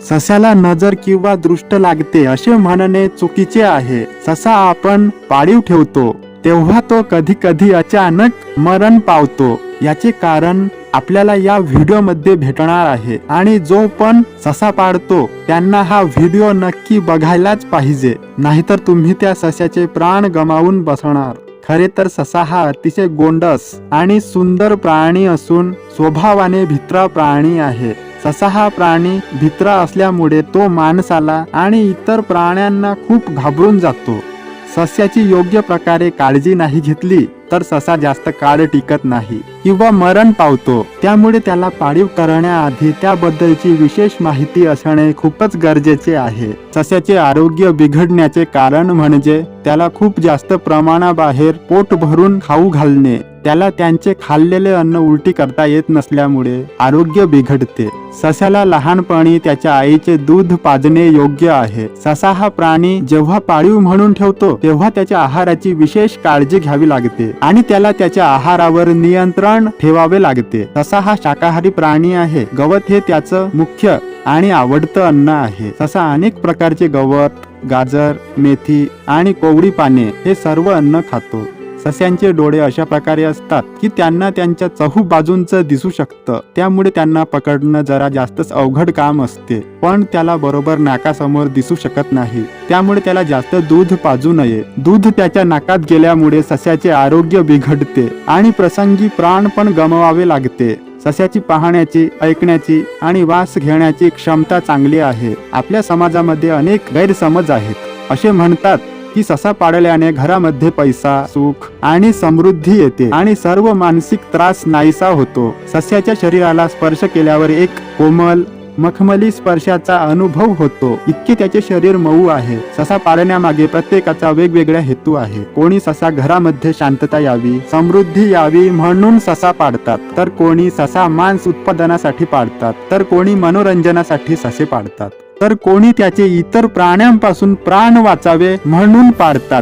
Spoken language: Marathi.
सस्याला नजर किंवा दृष्ट लागते असे म्हणणे चुकीचे आहे. ससा आपण पाळीव ठेवतो तेव्हा तो कधी कधी अचानक मरण पावतो. याचे कारण आपल्याला या व्हिडिओमध्ये भेटणार आहे आणि जो पण ससा पाडतो त्यांना हा व्हिडिओ नक्की बघायलाच पाहिजे नाहीतर तुम्ही त्या सस्याचे प्राण गमावून बसणार. खरे तर ससा हा अतिशय गोंडस आणि सुंदर प्राणी असून स्वभावाने भित्रा प्राणी आहे. ससा हा प्राणी भित्रा असल्यामुळे तो माणसाला आणि इतर प्राण्यांना खूप घाबरून जातो. सस्याची योग्य प्रकारे काळजी नाही घेतली तर ससा जास्त काळ टिकत नाही किंवा मरण पावतो. त्यामुळे त्याला पाळीव करण्याआधी त्याबद्दलची विशेष माहिती असणे खूपच गरजेचे आहे. सस्याचे आरोग्य बिघडण्याचे कारण म्हणजे त्याला खूप जास्त प्रमाणाबाहेर पोट भरून खाऊ घालणे. त्याला त्यांचे खाल्लेले अन्न उलटी करता येत नसल्यामुळे आरोग्य बिघडते. सस्याला लहानपणी त्याच्या आईचे दूध पाजणे योग्य आहे. ससा हा प्राणी जेव्हा पाळीव म्हणून ठेवतो तेव्हा त्याच्या आहाराची विशेष काळजी घ्यावी लागते आणि त्याला त्याच्या आहारावर नियंत्रण ठेवावे लागते. ससा हा शाकाहारी प्राणी आहे. गवत हे त्याचं मुख्य आणि आवडतं अन्न आहे. ससा अनेक प्रकारचे गवत गाजर मेथी आणि कोवडी पाने हे सर्व अन्न खातो. सस्यांचे डोळे अशा प्रकारे असतात की त्यांना त्यांच्या चहू बाजूंचं दिसू शकतं. त्यामुळे त्यांना पकडणं जरा जास्तच अवघड काम असते. पण त्याला बरोबर नाकासमोर दिसू शकत नाही. त्यामुळे त्याला जास्त दूध पाजू नये. दूध त्याच्या नाकात गेल्यामुळे सस्याचे आरोग्य बिघडते आणि प्रसंगी प्राण पण गमवावे लागते. सस्याची पाहण्याची ऐकण्याची आणि वास घेण्याची क्षमता चांगली आहे. आपल्या समाजामध्ये अनेक गैरसमज आहेत. असे म्हणतात की ससा पाळल्याने घरामध्ये पैसा सुख आणि समृद्धी येते आणि सर्व मानसिक त्रास नाहीसा होतो. सस्याच्या शरीराला स्पर्श केल्यावर एक कोमल मखमली स्पर्शाचा अनुभव होतो. इतके त्याचे शरीर मऊ आहे. ससा पाळण्यामागे प्रत्येकाचा वेगवेगळा हेतू आहे. कोणी ससा घरामध्ये शांतता यावी समृद्धी यावी म्हणून ससा पाडतात. तर कोणी ससा मांस उत्पादनासाठी पाडतात. तर कोणी मनोरंजनासाठी ससे पाडतात. तर कोणी त्याचे इतर प्राण्यांपासून प्राण वाचावे म्हणून पाडतात